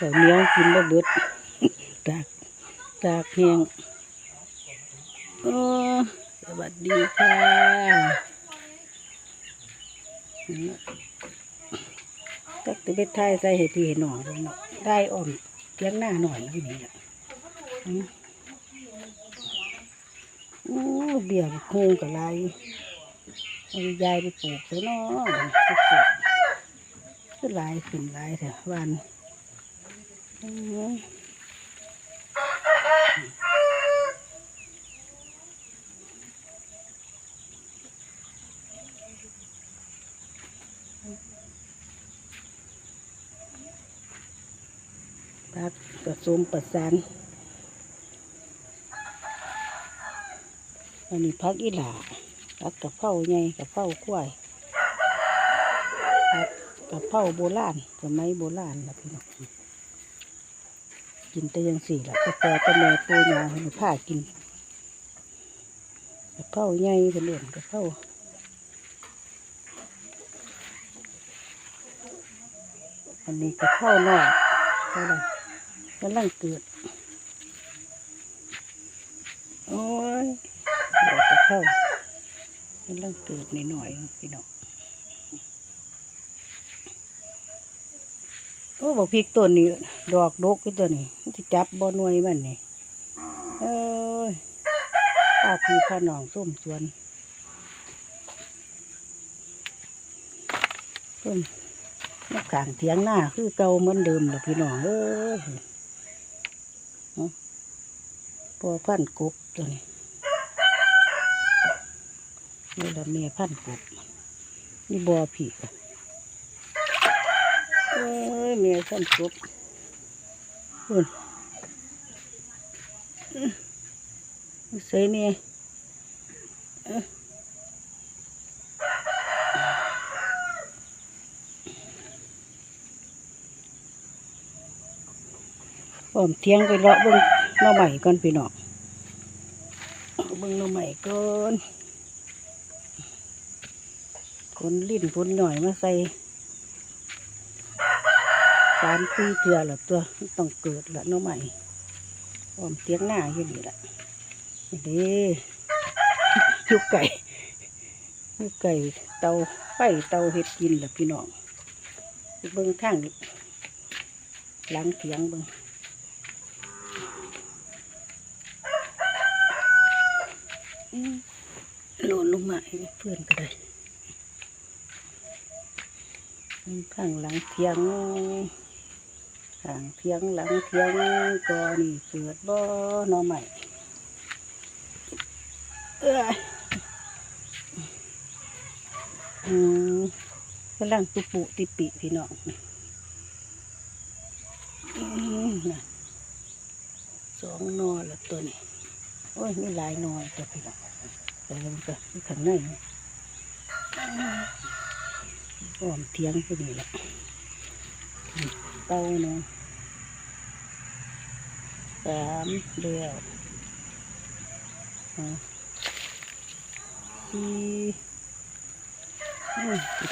ข้าวเหนียวกินแล้วเบิดตากตากแห้งโอ้สวัสดีค่ะตักแตเบ็ดไทยใส่ให้พี่ให้น้องเบิ่งเนาะได้อ่อมเลี้ยงหน้าหน่อยแล้วนี่น่ะอืมโอ้เบี้ยบักโฮงกับลายายไปปลูกซะเนาะไปลูกคือหลายขึ้นหลายเถอะวัน พักผสมประสานอันนี้พักอีหลาพักกะเพราใหญ่กะเพราควายพักกะเพราโบราณสมัยโบราณนะพี่น้อง กินแต่ยังสี่ละกาแฟกาแม่ปูยาให้ผ้ากินกระเพราใหญ่เป็นเรื่องกระเพราอันนี้กระเพราน้อยเท่าไหร่กำลังเกิด โอ้ยเดี๋ยวจะเข้ากำลังเกิดนิดหน่อยๆพี่น้อง โอ้บอกพริกต้นนี้ดอกดกอีตัวนี้จะจับบอหน่วยมันนี่เอ้ยป้าพี่พ่อน้องส้มสวนส้มนักขางเถียงหน้าคือเก่าเหมือนเดิมเลยพี่น้องเอ้ยพอพันกบตัวนี้นี่ละเมียพันกบนี่บอผีก เอ้ยเมียพันกบคุณใส่เนี่ยเอ้ยผมเที่ยงไปเลาะเบิ่งน่อใหม่ก่อนพี่น้องเบิ่งน่อใหม่ก่อนคนลิ้นคนหน่อยมาใส่ สามปีเกลือหรอตัวต้องเกิดละน่องใหม่ผมเที่ยงหน้าอยู่นี่ละนี่เด้ยุกไก่ยุกไก่เตาไฟเตาเห็ดกินละพี่น้องเบิ่งทางหลังเถียงเบิ่งโหล่นลงมาให้เพื่อนก็ได้ข้างหลังเทียง ข้างเทียงหลังเทียงก็นี่เกิดบ่หนอใหม่เอ้ยอืมกำลังตุปุติปิพี่น้องอืมน่ะสองนอล้วตัวนี้โอ้ยมีหลายนอยจ้ะพี่น้องแต่มันก็มีข้างในอ้อมเทียงพอดีละเต้าเนาะ สามเดียวอ่าสี่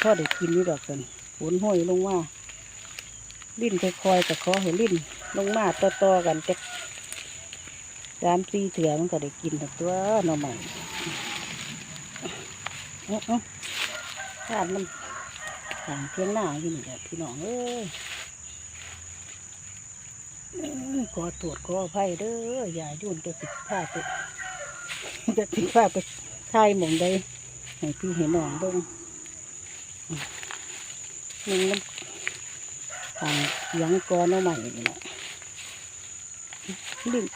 พ่อได้กินนี่ดอกกันฝนห้อยลงมาลิ้นค่อยๆแต่ขอให้ลิ้นลงมาต่อๆกันจะสามสี่เถื่อมันก็ได้กินทั้งตัวหน่อใหม่เอ้าเอ้าข้ามมันหางเพียงหน้าอยู่นี่แหละพี่น้องเอ้ยเอ้ย ขอตรวจขออภัยเด้ออย่ายุ่นจะสิดผ้าไปจะสิดผ้าไปใช่หมองใดให้พี่เห็นหนองเบิ่งนึ่งน้ำหางเสียงกอน่อใหม่นี่แหละลิ้น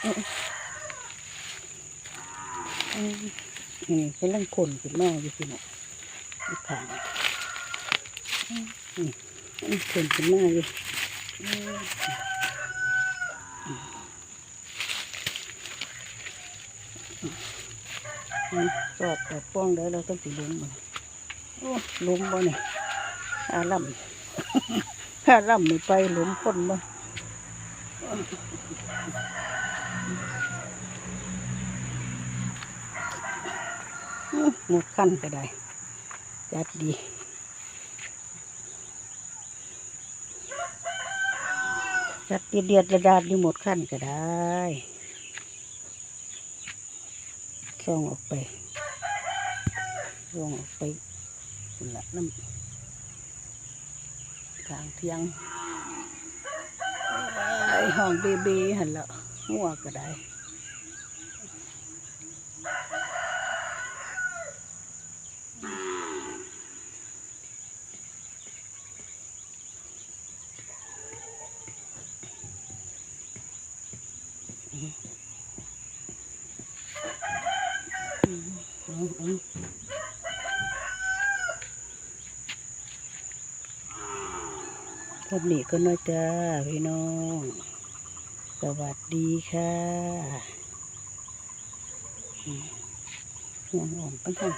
นี่กำลังขนขึ้นมาอยู่สิเนาะอีกขางอืมอืมขนขึ้นมาอยู่ สอดแต่ป้องได้แล้วต้องสิลุมมันโอ้ลุมบ่เนี่ยอาล่ำอาล่ำไม่ไปลุมคนบ่หมดขั้นก็ได้ จัดดี จัดเดียดเดียดระดาดอยู่หมดขั้นก็ได้ส่องออกไปส่องออกไปนั่นละน้ำกลางเที่ยงไอห้องเบบีหันละหัวก็ได้ พบหนีก็น้อยจ้าพี่น้อง สวัสดีค่ะอืมห่วงอ่อมกันทั้ง